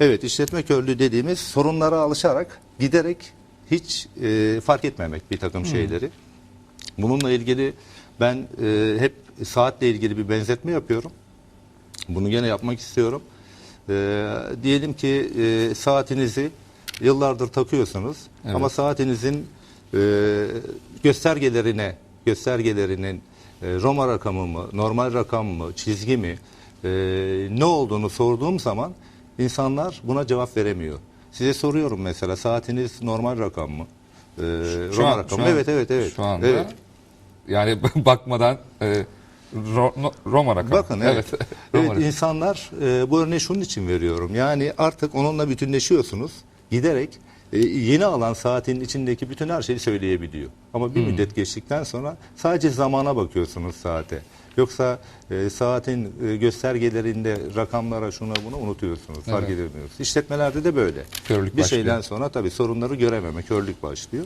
Evet işletme körlüğü dediğimiz sorunlara alışarak giderek hiç e, fark etmemek bir takım şeyleri. Bununla ilgili ben e, hep saatle ilgili bir benzetme yapıyorum. Bunu gene yapmak istiyorum. E, diyelim ki e, saatinizi yıllardır takıyorsunuz Evet. ama saatinizin e, göstergelerine göstergelerinin e, Roma rakamı mı, normal rakam mı, çizgi mi e, ne olduğunu sorduğum zaman insanlar buna cevap veremiyor. Size soruyorum mesela saatiniz normal rakam mı? E, Şu an- rakamı. şu an- evet evet evet. Şu anda evet. yani bakmadan e, Ro- Roma rakamı. Bakın evet. Roma evet rakamı. insanlar e, bu örneği şunun için veriyorum. Yani artık onunla bütünleşiyorsunuz. Giderek e, yeni alan saatin içindeki bütün her şeyi söyleyebiliyor. Ama bir müddet geçtikten sonra sadece zamana bakıyorsunuz saate. Yoksa e, saatin e, göstergelerinde rakamlara şuna buna unutuyorsunuz. Fark Evet. edemiyorsunuz. İşletmelerde de böyle. Körlük bir başlıyor. şeyden sonra tabii sorunları görememe, körlük başlıyor.